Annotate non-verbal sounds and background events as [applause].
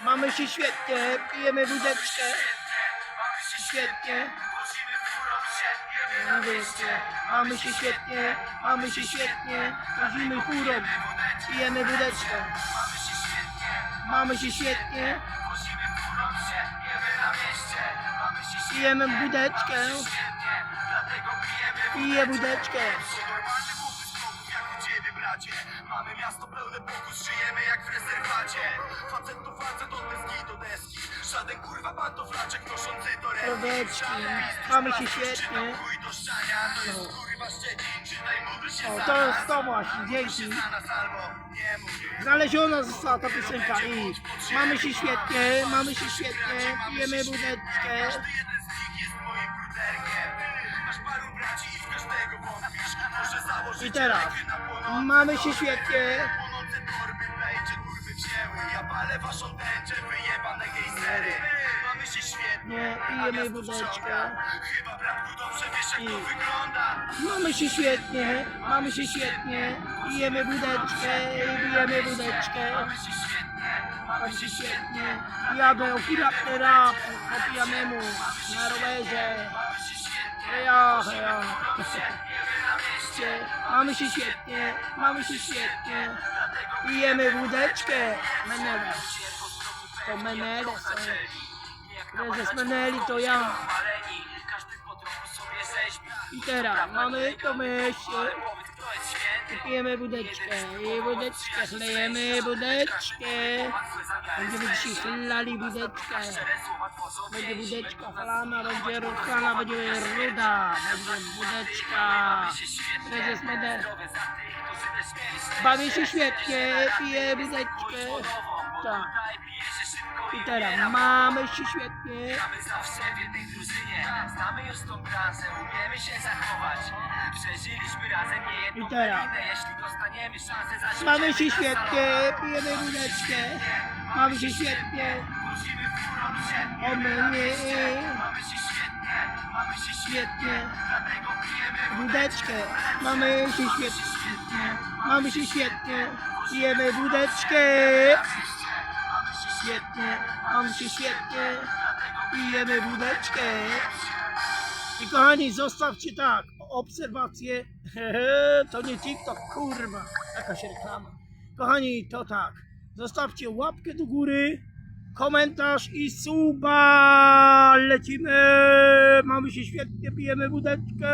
Mamy się świetnie, pijemy wódeczkę. Świetnie. Wódeczkę. Mamy się świetnie, mamy się świetnie. Chodzimy chórą, pijemy wódeczkę. Mamy się świetnie. Pijemy wódeczkę. Piję wódeczkę. Bracie. Mamy miasto pełne pokus, żyjemy jak w rezerwacie. Facet to facet od deski do deski. Żaden kurwa pantoflaczek noszący do ręki. Mamy się świetnie. do szczania. To jest kurwa Szczecin, czytaj módl się O, za to nas. jest to właśnie, Módl dzięki. się za nas albo nie mów. Znaleziona została ta piosenka. i mamy się świetnie, mamy się świetnie, pijemy wódeczkę. Każdy jeden z nich jest moim bruderkiem. Masz paru braci i w każdego wątpisz. Może założyć I teraz mamy się świetnie. Mamy się świetnie, miasto wódeczkę. Chyba bratku dobrze wiesz jak to I- wygląda Mamy się świetnie, mamy się świetnie, pijemy wódeczkę, pijemy wódeczkę. Mamy się świetnie, Mamy się świetnie, jadę okuratny rap po pijanemu na rowerze. mamy się świetnie Heja, heja. Mamy się świetnie, mamy się świetnie, pijemy wódeczkę. Menele. To Menele są. Prezes Meneli to ja. I teraz mamy to myśl. I pijemy wódeczkę, i wódeczkę, chlejemy wódeczkę. Będziemy dzisiaj chlali wódeczkę. Będzie wódeczka chlana, będzie rozchlana, będzie ruda, będzie wódeczka. Prezes Menel. Bawię się świetnie, piję wódeczkę. Tak. I teraz mamy się świetnie. Zawsze w jednej drużynie Znamy już tą branżę, umiemy się zachować Przeżyliśmy razem niejedną I teraz. Mamy się świetnie, pijemy wódeczkę. Mamy się świetnie. O mnie. Mamy się świetnie, Wódeczkę. Mamy się świetnie. Mamy się świetnie. Pijemy wódeczkę. Świetnie. Mamy się świetnie. Pijemy wódeczkę. I kochani, zostawcie tak. Obserwacje. [laughs] To nie TikTok, kurwa. Jakaś reklama. Kochani, to tak. Zostawcie łapkę do góry, komentarz i suba. Lecimy. Mamy się świetnie, pijemy wódeczkę.